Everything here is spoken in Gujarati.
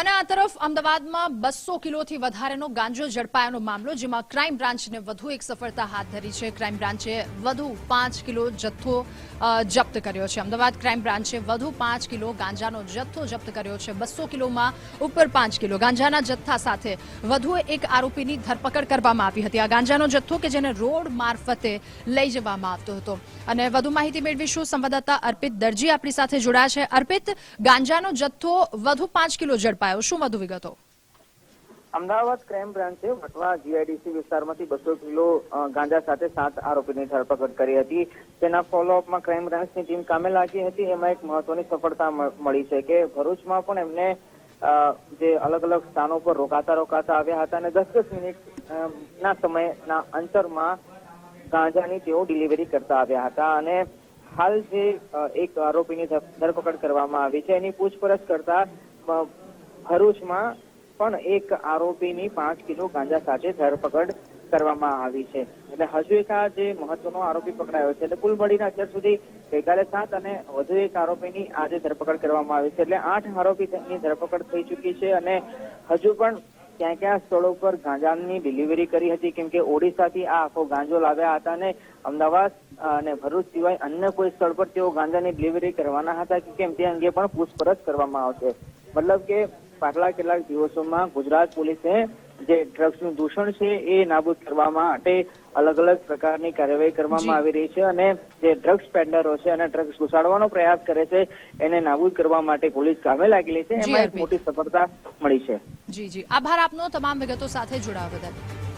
અને આ તરફ અમદાવાદમાં બસો કિલોથી વધારેનો ગાંજો ઝડપાયાનો મામલો, જેમાં ક્રાઇમ બ્રાન્ચને વધુ એક સફળતા હાથ ધરી છે. ક્રાઇમ બ્રાન્ચે વધુ પાંચ કિલો જથ્થો જપ્ત કર્યો છે. અમદાવાદ ક્રાઇમ બ્રાન્ચે વધુ પાંચ કિલો ગાંજાનો જથ્થો જપ્ત કર્યો છે. બસો કિલોમાં ઉપર પાંચ કિલો. ગાંજાના જથ્થા સાથે વધુ એક આરોપીની ધરપકડ કરવામાં આવી હતી. આ ગાંજાનો જથ્થો કે જેને રોડ મારફતે લઈ જવામાં આવતો હતો. અને વધુ માહિતી મેળવીશું. સંવાદદાતા અર્પિત દરજી આપણી સાથે જોડાયા છે. અર્પિત, ગાંજાનો જથ્થો વધુ પાંચ કિલો ઝડપાયો શું વધુ વિગતો અમદાવાદ ક્રાઇમ બ્રાન્ચે વટવા જીઆઈડીસી વિસ્તારમાંથી બસો કિલો ગાંજા સાથે સાત આરોપીની ધરપકડ કરી હતી. તેના ફોલોઅપમાં ક્રાઇમ બ્રાન્ચની ટીમ કામે લાગી હતી. એમાં એક મહત્વની સફળતા મળી છે કે ભરૂચમાં પણ એમને જે અલગ અલગ સ્થાનો પર રોકાતા રોકાતા આવ્યા હતા અને દસ દસ મિનિટ ના સમયના અંતરમાં ગાંજાની તેઓ ડિલિવરી કરતા આવ્યા હતા. અને હાલ જે એક આરોપીની ધરપકડ કરવામાં આવી છે, એની પૂછપરછ કરતા ભરૂચમાં પણ એક આરોપીની પાંચ કિલો ગાંજા સાથે ધરપકડ કરવામાં આવી છે. એટલે હજુ એક આ જે મહત્વનો આરોપી પકડાયો છે, એટલે કુલ મળીને અત્યાર સુધી ગઈકાલે સાત અને વધુ એક આરોપીની આજે ધરપકડ કરવામાં આવી છે. એટલે આઠ આરોપીની ધરપકડ થઈ ચૂકી છે અને હજુ પણ ક્યાં ક્યાં સ્થળો પર ગાંજાની ડિલિવરી કરી હતી, કેમ કે ઓડિશાથી આ આખો ગાંજો લાવ્યા હતા અને અમદાવાદ અને ભરૂચ સિવાય અન્ય કોઈ સ્થળ પર તેઓ ગાંજાની ડિલિવરી કરવાના હતા કે કેમ તે અંગે પણ પૂછપરછ કરવામાં આવશે. મતલબ કે પાછલા કેટલાક દિવસોમાં ગુજરાત પોલીસે જે ડ્રગ્સનું દૂષણ છે એ નાબૂદ કરવા માટે અલગ અલગ પ્રકારની કાર્યવાહી કરવામાં આવી રહી છે અને જે ડ્રગ્સ પેન્ડરો છે અને ડ્રગ્સ ઘુસાડવાનો પ્રયાસ કરે છે એને નાબૂદ કરવા માટે પોલીસ કામે લાગેલી છે. એમાં એક મોટી સફળતા મળી છે. જી જી. આભાર આપનો તમામ વિગતો સાથે જોડાવા બદલ.